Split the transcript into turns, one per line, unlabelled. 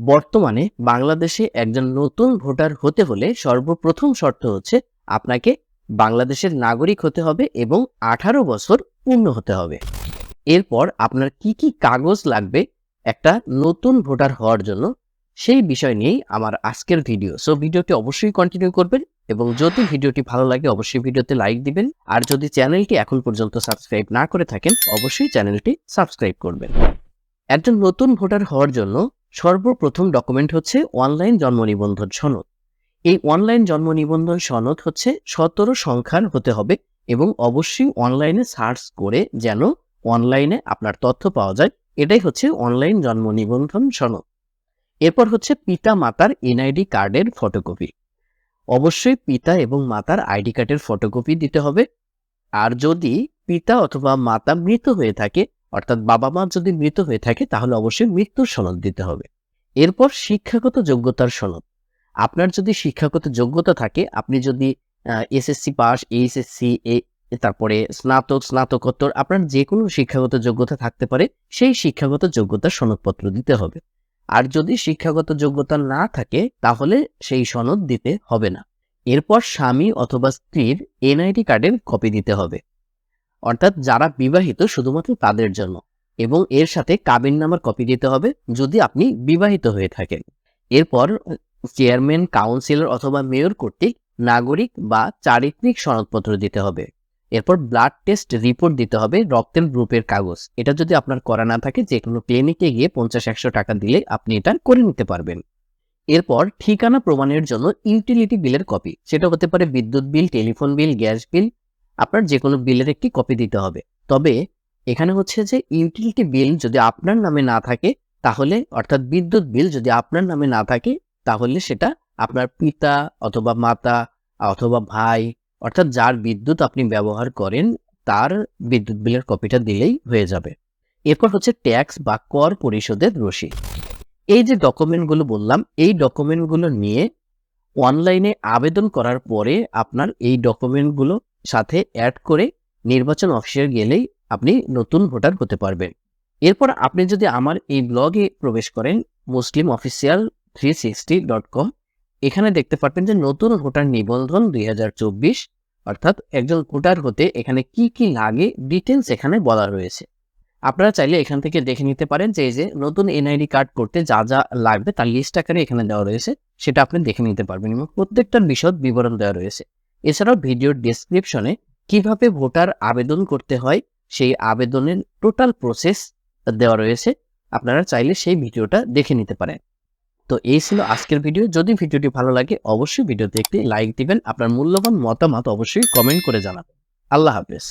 বর্তমানে বাংলাদেশে একজন নতুন ভোটার হতে হলে সর্বপ্রথম শর্ত হচ্ছে আপনাকে বাংলাদেশের নাগরিক হতে হবে এবং আঠারো বছর পূর্ণ হতে হবে। এরপর আপনার কি কি কাগজ লাগবে একটা নতুন ভোটার হওয়ার জন্য সেই বিষয় নিয়েই আমার আজকের ভিডিও। সো ভিডিওটি অবশ্যই কন্টিনিউ করবেন এবং যদি ভিডিওটি ভালো লাগে অবশ্যই ভিডিওতে লাইক দিবেন। আর যদি চ্যানেলটি এখন পর্যন্ত সাবস্ক্রাইব না করে থাকেন, অবশ্যই চ্যানেলটি সাবস্ক্রাইব করবেন। একজন নতুন ভোটার হওয়ার জন্য সর্বপ্রথম ডকুমেন্ট হচ্ছে অনলাইন জন্ম নিবন্ধন সনদ। এই অনলাইন জন্ম নিবন্ধন সনদ হচ্ছে সতেরো সংখ্যার হতে হবে এবং অবশ্যই অনলাইনে সার্চ করে যেন অনলাইনে আপনার তথ্য পাওয়া যায়, এটাই হচ্ছে অনলাইন জন্ম নিবন্ধন সনদ। এরপর হচ্ছে পিতা মাতার এনআইডি কার্ডের ফটোকপি অবশ্যই পিতা এবং মাতার আইডি কার্ডের ফটোকপি দিতে হবে। আর যদি পিতা অথবা মাতা মৃত হয়ে থাকে অর্থাৎ বাবা মা যদি মৃত হয়ে থাকে, তাহলে অবশ্যই মৃত্যুর সনদ দিতে হবে। এরপর শিক্ষাগত যোগ্যতার সনদ। আপনার যদি শিক্ষাগত যোগ্যতা থাকে, আপনি যদি এসএসসি পাস এইচএসসি তারপরে স্নাতক, স্নাতকোত্তর, আপনার যে কোনো শিক্ষাগত যোগ্যতা থাকতে পারে, সেই শিক্ষাগত যোগ্যতার সনদপত্র দিতে হবে। আর যদি শিক্ষাগত যোগ্যতা না থাকে, তাহলে সেই সনদ দিতে হবে না। এরপর স্বামী অথবা স্ত্রীর এনআইডি কার্ডের কপি দিতে হবে। অর্থাৎ যারা বিবাহিত শুধুমাত্র তাদের জন্য। এবং এর সাথে কাবিন নামার কপি দিতে হবে যদি আপনি বিবাহিত হয়ে থাকেন। এরপর চেয়ারম্যান কাউন্সিলর অথবা মেয়র কর্তৃক নাগরিক বা চারিত্রিক সনদপত্র দিতে হবে। এরপর ব্লাড টেস্ট রিপোর্ট দিতে হবে রক্তের গ্রুপের কাগজ। এটা যদি আপনার করা না থাকে যে কোনো ক্লিনিকে গিয়ে পঞ্চাশ, একশো টাকা দিলে আপনি এটা করে নিতে পারবেন। এরপর ঠিকানা প্রমাণের জন্য ইউটিলিটি বিলের কপি সেটা হতে পারে বিদ্যুৎ বিল টেলিফোন বিল গ্যাস বিল আপনার যে কোনো বিলের একটি কপি দিতে হবে। তবে এখানে হচ্ছে যে ইউটিলিটি বিল যদি আপনার নামে না থাকে, তাহলে অর্থাৎ বিদ্যুৎ বিল যদি আপনার নামে না থাকে, তাহলে সেটা আপনার পিতা অথবা মাতা অথবা ভাই অর্থাৎ যার বিদ্যুৎ আপনি ব্যবহার করেন, তার বিদ্যুৎ বিলের কপিটা দিলেই হয়ে যাবে। এরপর হচ্ছে ট্যাক্স বা কর পরিশোধের রসিদ। এই যে ডকুমেন্টগুলো বললাম, এই ডকুমেন্টগুলো নিয়ে অনলাইনে আবেদন করার পরে আপনার এই ডকুমেন্টগুলো সাথে অ্যাড করে নির্বাচন অফিসে গেলেই আপনি নতুন ভোটার হতে পারবেন। এরপর আপনি যদি আমার এই ব্লগে প্রবেশ করেন Muslim official three sixty dot com এখানে দেখতে পারবেন যে নতুন ভোটার নিবন্ধন দুই হাজার চব্বিশ, অর্থাৎ একজন ভোটার হতে এখানে কি কি লাগে ডিটেলস এখানে বলা রয়েছে। আপনারা চাইলে এখান থেকে দেখে নিতে পারেন যে এই যে নতুন এনআইডি কার্ড করতে যা যা লাগবে তার লিস্ট আকারে এখানে দেওয়া রয়েছে, সেটা আপনি দেখে নিতে পারবেন এবং প্রত্যেকটার বিশদ বিবরণ দেওয়া রয়েছে। এছাড়াও ভিডিওর ডেসক্রিপশনে কীভাবে ভোটার আবেদন করতে হয়, সেই আবেদনের টোটাল প্রসেস দেওয়া রয়েছে। আপনারা চাইলে সেই ভিডিওটা দেখে নিতে পারেন। তো এই ছিল আজকের ভিডিও। যদি ভিডিওটি ভালো লাগে, অবশ্যই ভিডিওতে একটি লাইক দিবেন। আপনার মূল্যবান মতামত অবশ্যই কমেন্ট করে জানাবেন। আল্লাহ হাফেজ।